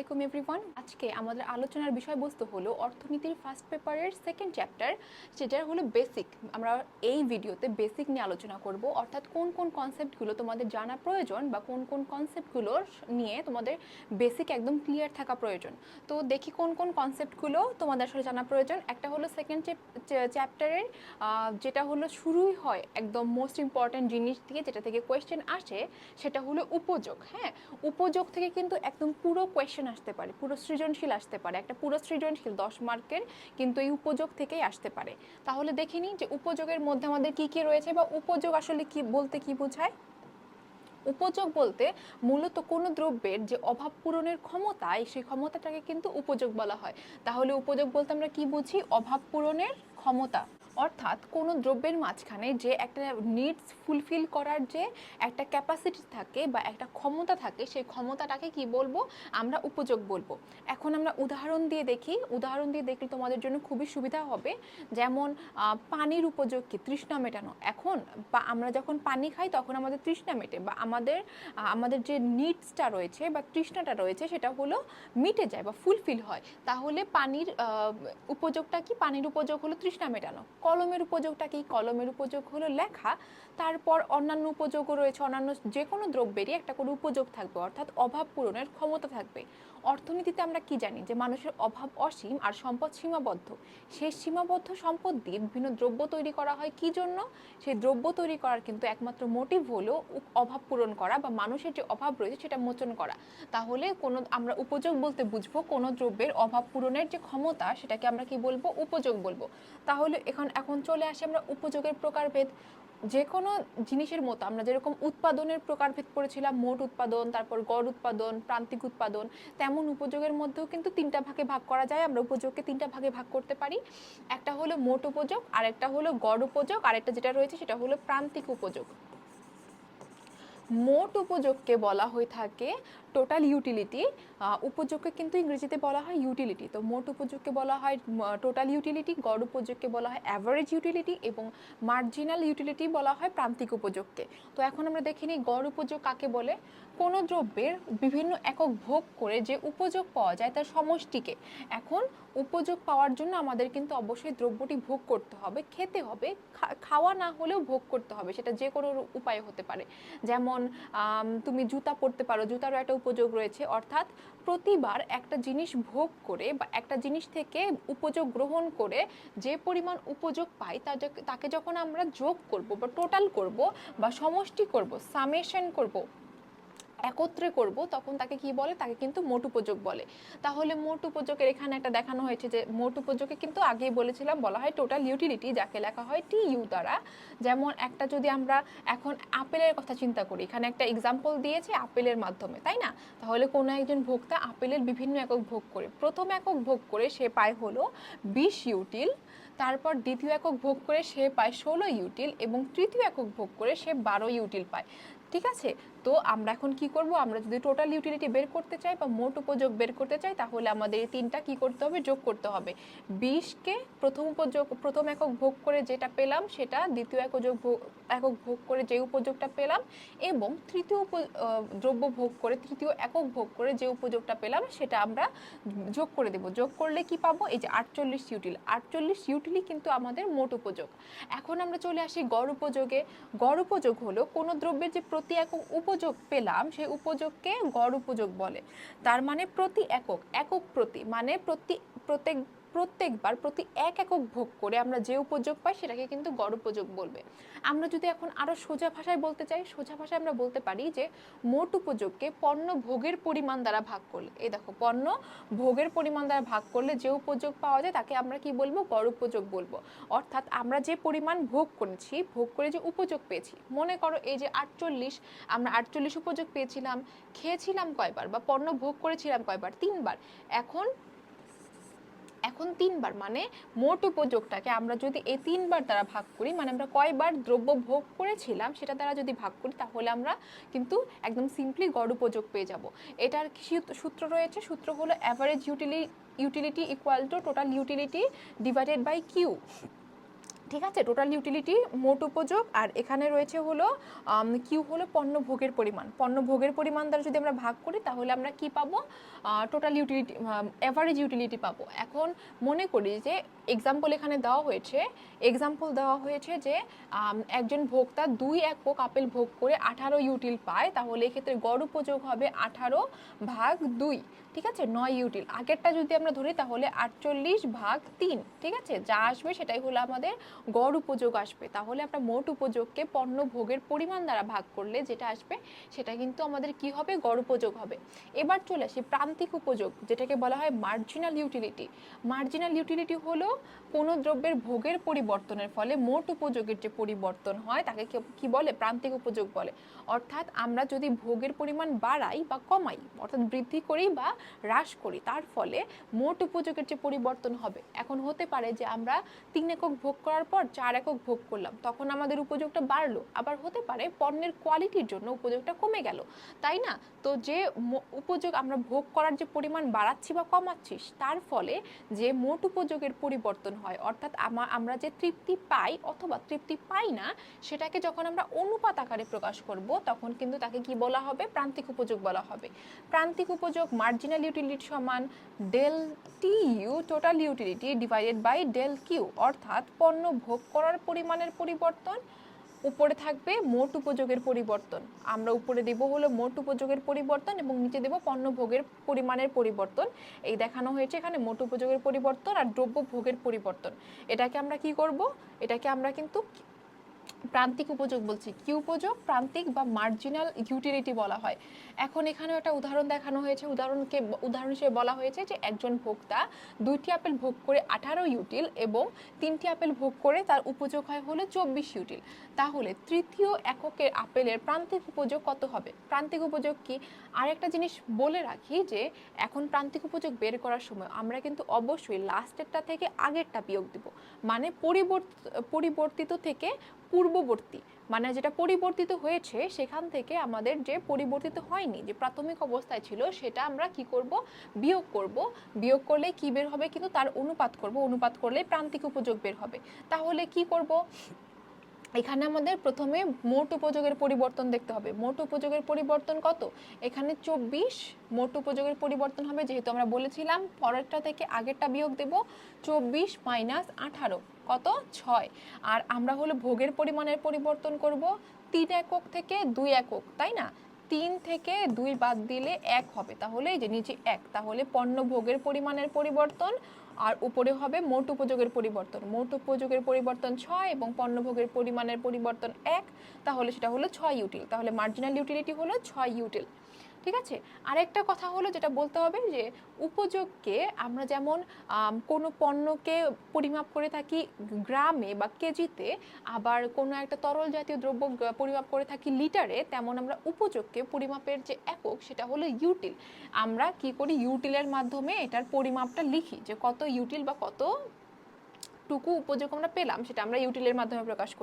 আলাইকুম এভরিওয়ান আজকে আমাদের আলোচনার বিষয়বস্তু হলো অর্থনীতির ফার্স্ট পেপারের সেকেন্ড চ্যাপ্টার সেটা হলো বেসিক আমরা এই ভিডিওতে বেসিক নিয়ে আলোচনা করব। অর্থাৎ কোন কোন কনসেপ্টগুলো তোমাদের জানা প্রয়োজন বা কোন কোন কনসেপ্টগুলো নিয়ে তোমাদের বেসিক একদম ক্লিয়ার থাকা প্রয়োজন। তো দেখি কোন কোন কনসেপ্টগুলো তোমাদের আসলে জানা প্রয়োজন। একটা হলো সেকেন্ড চ্যাপ্টারের যেটা হলো শুরুই হয় একদম মোস্ট ইম্পর্ট্যান্ট জিনিস দিয়ে, যেটা থেকে কোয়েশ্চেন আসে, সেটা হলো উপযোগ। হ্যাঁ? উপযোগ থেকে কিন্তু একদম পুরো কোয়েশ্চেন আসতে পারে, পুরো সৃজনশীল আসতে পারে, একটা পুরো সৃজনশীল দশ মার্কের কিন্তু এই উপযোগ থেকেই আসতে পারে। তাহলে দেখে নিই যে উপযোগের মধ্যে আমাদের কি কি রয়েছে বা উপযোগ আসলে কি বলতে কি বোঝায়? উপযোগ বলতে মূলত কোনো দ্রব্যের যে অভাব পূরণের ক্ষমতা সেই ক্ষমতাটাকে কিন্তু উপযোগ বলা হয়। তাহলে উপযোগ বলতে আমরা কি বুঝি? অভাব পূরণের ক্ষমতা। অর্থাৎ কোনো দ্রব্যের মাঝখানে যে একটা নিডস ফুলফিল করার যে একটা ক্যাপাসিটি থাকে বা একটা ক্ষমতা থাকে, সেই ক্ষমতাটাকে কি বলব? আমরা উপযোগ বলব। এখন আমরা উদাহরণ দিয়ে দেখি। উদাহরণ দিয়ে দেখলে তোমাদের জন্য খুবই সুবিধা হবে। যেমন পানির উপযোগ কি? তৃষ্ণা মেটানো। এখন বা আমরা যখন পানি খাই, তখন আমাদের তৃষ্ণা মেটে বা আমাদের আমাদের যে নিডসটা রয়েছে বা তৃষ্ণাটা রয়েছে, সেটা হলো মিটে যায় বা ফুলফিল হয়। তাহলে পানির উপযোগটা কি? পানির উপযোগ হলো তৃষ্ণা মেটানো। কলমের উপযোগটা কি? কলমের উপযোগ হলো লেখা, তারপর অন্যান্য উপযোগও রয়েছে, অন্যান্য যে কোনো দ্রব্যেরই একটা করে উপযোগ থাকবে, অর্থাৎ অভাব পূরণের ক্ষমতা থাকবে। অর্থনীতিতে আমরা কি জানি? যে মানুষের অভাব অসীম আর সম্পদ সীমাবদ্ধ। সেই সীমাবদ্ধ সম্পদ দিয়ে বিভিন্ন দ্রব্য তৈরি করা হয় কি জন্য? সেই দ্রব্য তৈরি করার কিন্তু একমাত্র মোটিভ হলো অভাব পূরণ করা বা মানুষের যে অভাব রয়েছে সেটা মোচন করা। তাহলে কোনো, আমরা উপযোগ বলতে বুঝব কোনো দ্রব্যের অভাব পূরণের যে ক্ষমতা, সেটাকে আমরা কি বলব? উপযোগ বলব। তাহলে এখন এখন চলে আসি আমরা উপযোগের প্রকারভেদ। যে কোনো জিনিসের মতো আমরা যেরকম উৎপাদনের প্রকারভেদ পড়েছিলাম মোট উৎপাদন, তারপর গড় উৎপাদন, প্রান্তিক উৎপাদন, তেমন উপযোগের মধ্যেও কিন্তু তিনটা ভাগে ভাগ করা যায়। আমরা উপযোগকে তিনটা ভাগে ভাগ করতে পারি। একটা হলো মোট উপযোগ, আরেকটা হলো গড় উপযোগ, আরেকটা যেটা রয়েছে সেটা হলো প্রান্তিক উপযোগ। মোট উপযোগকে বলা হয়ে থাকে টোটাল ইউটিলিটি উপযোগকে কিন্তু ইংরেজিতে বলা হয় ইউটিলিটি তো মোট উপযোগকে বলা হয় টোটাল ইউটিলিটি গড় উপযোগকে বলা হয় অ্যাভারেজ ইউটিলিটি এবং মার্জিনাল ইউটিলিটি বলা হয় প্রান্তিক উপযোগকে। তো এখন আমরা দেখিনি গড় উপযোগ কাকে বলে? কোনো দ্রব্যের বিভিন্ন একক ভোগ করে যে উপযোগ পাওয়া যায় তার সমষ্টিকে। এখন উপযোগ পাওয়ার জন্য আমাদের কিন্তু অবশ্যই দ্রব্যটি ভোগ করতে হবে, খেতে হবে খাওয়া না হলেও ভোগ করতে হবে, সেটা যে কোনো উপায়ে হতে পারে। যেমন তুমি জুতা পরতে পারো, জুতারও একটা উপযোগ রয়েছে। অর্থাৎ প্রতিবার একটা জিনিস ভোগ করে বা একটা জিনিস থেকে উপযোগ গ্রহণ করে যে পরিমাণ উপযোগ পাই, তা তাকে যখন আমরা যোগ করব বা টোটাল করব বা সমষ্টি করব সামেশন করব একত্রে করব, তখন তাকে কি বলে? তাকে কিন্তু মোট উপযোগ বলে। তাহলে মোট উপযোগের এখানে একটা দেখানো হয়েছে যে, মোট উপযোগে কিন্তু আগেই বলেছিলাম, বলা হয় টোটাল ইউটিলিটি যাকে লেখা হয় টি ইউ দ্বারা। যেমন একটা যদি আমরা এখন আপেলের কথা চিন্তা করি, এখানে একটা এক্সাম্পল দিয়েছে আপেলের মাধ্যমে, তাই না? তাহলে কোনো একজন ভোক্তা আপেলের বিভিন্ন একক ভোগ করে, প্রথম একক ভোগ করে সে পায় হলো বিশ ইউটিল তারপর দ্বিতীয় একক ভোগ করে সে পায় ষোলো ইউটিল এবং তৃতীয় একক ভোগ করে সে বারো ইউটিল পায়। ঠিক আছে? তো আমরা এখন কি করব? আমরা যদি টোটাল ইউটিলিটি বের করতে চাই বা মোট উপযোগ বের করতে চাই, তাহলে আমাদের এই তিনটা কি করতে হবে? যোগ করতে হবে। বিশকে প্রথম উপযোগ, প্রথম একক ভোগ করে যেটা পেলাম সেটা, দ্বিতীয় একক ভোগ একক ভোগ করে যে উপযোগটা পেলাম এবং তৃতীয় উপ দ্রব্য ভোগ করে, তৃতীয় একক ভোগ করে যে উপযোগটা পেলাম সেটা আমরা যোগ করে দেব। যোগ করলে কি পাবো? এই যে আটচল্লিশ ইউটিল। আটচল্লিশ ইউটিলই কিন্তু আমাদের মোট উপযোগ। এখন আমরা চলে আসি গড় উপযোগে। গড় উপযোগ হলো কোনো দ্রব্যের যে প্রতি একক উপযোগ পেলাম, সেই উপযোগকে গড় উপযোগ বলে। তার মানে প্রতি একক একক প্রতি মানে প্রতি, প্রত্যেক প্রত্যেকবার, প্রতি এক একক ভোগ করে আমরা যে উপযোগ পাই সেটাকে কিন্তু গড় উপযোগ বলবে। আমরা যদি এখন আরও সোজা ভাষায় বলতে চাই, সোজা ভাষায় আমরা বলতে পারি যে মোট উপযোগকে পণ্য ভোগের পরিমাণ দ্বারা ভাগ করলে, এই দেখো পণ্য ভোগের পরিমাণ দ্বারা ভাগ করলে যে উপযোগ পাওয়া যায় তাকে আমরা কি বলব? গড় উপযোগ বলব। অর্থাৎ আমরা যে পরিমাণ ভোগ করেছি, ভোগ করে যে উপযোগ পেয়েছি, মনে করো এই যে আটচল্লিশ, আমরা আটচল্লিশ উপযোগ পেয়েছিলাম, খেয়েছিলাম কয়বার বা পণ্য ভোগ করেছিলাম কয়বার? তিনবার। এখন এখন তিনবার মানে মোট উপযোগটাকে আমরা যদি এই তিনবার দ্বারা ভাগ করি মানে আমরা কয়বার দ্রব্য ভোগ করেছিলাম সেটা দ্বারা যদি ভাগ করি, তাহলে আমরা কিন্তু একদম সিম্পলি গড় উপযোগ পেয়ে যাব। এটার সূত্র রয়েছে? সূত্র হলো average utility utility equal to total utility divided by Q ঠিক আছে? টোটাল ইউটিলিটি মোট উপযোগ, আর এখানে রয়েছে হলো কিউ হলো পণ্য ভোগের পরিমাণ। পণ্য ভোগের পরিমাণ দ্বারা যদি আমরা ভাগ করি, তাহলে আমরা কি পাবো? টোটাল ইউটিলিটি অ্যাভারেজ ইউটিলিটি পাবো। এখন মনে করি যে এক্সাম্পল এখানে দেওয়া হয়েছে এক্সাম্পল দেওয়া হয়েছে যে একজন ভোক্তা দুই একক আপেল ভোগ করে আঠারো ইউটিল পায়, তাহলে এক্ষেত্রে গড় উপযোগ হবে আঠারো ভাগ দুই, ঠিক আছে? নয় ইউটিল আগেরটা যদি আমরা ধরি, তাহলে আটচল্লিশ ভাগ তিন, ঠিক আছে? যা আসবে সেটাই হলো আমাদের গড় উপযোগ আসবে। তাহলে আমরা মোট উপযোগকে পণ্য ভোগের পরিমাণ দ্বারা ভাগ করলে যেটা আসবে, সেটা কিন্তু আমাদের কি হবে? গড় উপযোগ হবে। এবার চলে আসি প্রান্তিক উপযোগ, যেটাকে বলা হয় মার্জিনাল ইউটিলিটি মার্জিনাল ইউটিলিটি হলো কোনো দ্রব্যের ভোগের পরিবর্তনের ফলে মোট উপযোগের যে পরিবর্তন হয়, তাকে কি- বলে? প্রান্তিক উপযোগ বলে। অর্থাৎ আমরা যদি ভোগের পরিমাণ বাড়াই বা কমাই, অর্থাৎ বৃদ্ধি করি বা হ্রাস করি, তার ফলে মোট উপযোগের যে পরিবর্তন হবে, এখন হতে পারে যে আমরা তিন একক ভোগ করার পর চার একক ভোগ করলাম। তখন আমাদের উপযোগটা বাড়লো। আবার হতে পারে পণ্যের কোয়ালিটির জন্য উপযোগটা কমে গেল। তাই না? তো যে উপযোগ আমরা ভোগ করার যে পরিমাণ বাড়াচ্ছি বা কমাচ্ছি, তার ফলে যে মোট উপযোগের পরিবর্তন হয়, অর্থাৎ আমা- আমরা যে তৃপ্তি পাই অথবা তৃপ্তি পাই না, সেটাকে যখন আমরা অনুপাত আকারে প্রকাশ করব, তখন কিন্তু তাকে কি বলা হবে? প্রান্তিক উপযোগ বলা হবে। প্রান্তিক উপযোগ মার্জিনাল ইউটিলিটি সমান del T U total utility divided by del Q অর্থাৎ পণ্য ভোগ করার পরিমাণের পরিবর্তন, উপরে থাকবে মোট উপযোগের পরিবর্তন। আমরা উপরে দেব হলো মোট উপযোগের পরিবর্তন এবং নিচে দেব পণ্য ভোগের পরিমাণের পরিবর্তন। এই দেখানো হয়েছে এখানে মোট উপযোগের পরিবর্তন আর দ্রব্য ভোগের পরিবর্তন। এটাকে আমরা কি করব? এটাকে আমরা কিন্তু প্রান্তিক উপযোগ বলছি। কি উপযোগ? প্রান্তিক বা মার্জিনাল ইউটিলিটি বলা হয়। এখন এখানেও একটা উদাহরণ দেখানো হয়েছে। উদাহরণকে, উদাহরণ হিসেবে বলা হয়েছে যে একজন ভোক্তা দুইটি আপেল ভোগ করে আঠারো ইউটিল এবং তিনটি আপেল ভোগ করে তার উপযোগ হয় হলো চব্বিশ ইউটিল তাহলে তৃতীয় এককের আপেলের প্রান্তিক উপযোগ কত হবে? প্রান্তিক উপযোগ কি? আরেকটা জিনিস বলে রাখি যে এখন প্রান্তিক উপযোগ বের করার সময় আমরা কিন্তু অবশ্যই লাস্টেরটা থেকে আগেরটা বিয়োগ দিব। মানে পরিবর্ত, পরিবর্তিত থেকে পূর্ববর্তী মানে যেটা পরিবর্তিত হয়েছে, সেখান থেকে আমাদের যে পরিবর্তিত হয়নি, যে প্রাথমিক অবস্থায় ছিল, সেটা আমরা কি করব? বিয়োগ করব। বিয়োগ করলে কি বের হবে? কিন্তু তার অনুপাত করব। অনুপাত করলে প্রান্তিক উপযোগ বের হবে। তাহলে কি করব? এখানে আমাদের প্রথমে মোট উপযোগের পরিবর্তন দেখতে হবে। মোট উপযোগের পরিবর্তন কত? এখানে চব্বিশ মোট উপযোগের পরিবর্তন হবে, যেহেতু আমরা বলেছিলাম পরেরটা থেকে আগেরটা বিয়োগ দেব, চব্বিশ মাইনাস আঠারো, কত? ছয়। আর আমরা হলো ভোগের পরিমাণের পরিবর্তন করব, তিন একক থেকে দুই একক, তাই না? তিন থেকে দুই বাদ দিলে এক হবে, তাহলে এই যে নিচে এক, তাহলে পণ্য ভোগের পরিমাণের পরিবর্তন আর উপরে হবে মোট উপযোগের পরিবর্তন। মোট উপযোগের পরিবর্তন ছয় এবং পণ্যভোগের পরিমাণের পরিবর্তন এক, তাহলে সেটা হলো ছয় ইউটিল তাহলে মার্জিনাল ইউটিলিটি হলো ছয় ইউটিল ঠিক আছে? আরেকটা কথা হলো যেটা বলতে হবে যে, উপযোগকে আমরা যেমন কোনো পণ্যকে পরিমাপ করে থাকি গ্রামে বা কেজিতে, আবার কোনো একটা তরল জাতীয় দ্রব্য পরিমাপ করে থাকি লিটারে, তেমন আমরা উপযোগকে পরিমাপের যে একক সেটা হলো ইউটিল। আমরা কি করি? ইউটিলের মাধ্যমে এটার পরিমাপটা লিখি যে কত ইউটিল বা কত টুকু উপযোগ আমরা পেলাম, সেটা আমরা ইউটিলের মাধ্যমে প্রকাশ করি।